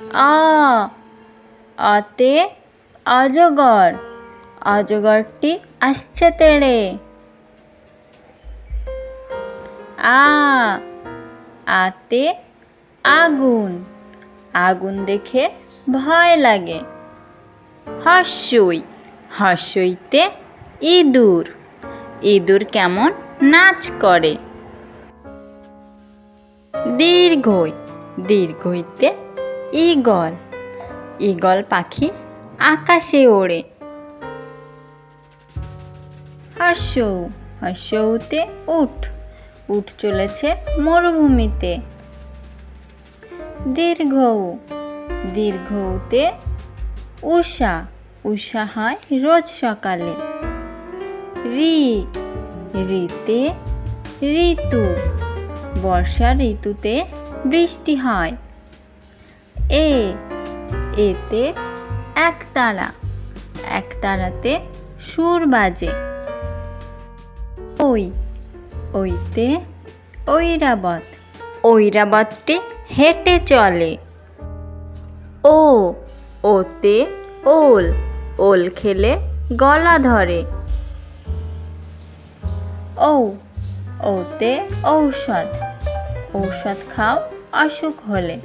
আ, আতে অজগর অজগরটি আসছে তেড়ে। আ, আতে আগুন আগুন দেখে ভয় লাগে। হর্ষই হর্ষইতে ইঁদুর ইঁদুর কেমন নাচ করে। দীর্ঘই, দীর্ঘইতে ঈগল। ঈগল পাখি আকাশে ওড়ে। হাস্যৌ হাস্যৌতে উঠ। উঠ চলেছে মরুভূমিতে। দীর্ঘ, দীর্ঘতে উষা। উষা হয় রোজ সকালে। রি, রিতে ঋতু। বর্ষা ঋতুতে বৃষ্টি হয়। এ এতে একতারা একতারাতে সুর বাজে। ওই ওইতে ঐরাবত। ঐরাবতটি হেঁটে চলে। ও ওতে ওল ওল খেলে গলা ধরে। ও ওতে ঔষধ। ঔষধ খাও অসুখ হলে।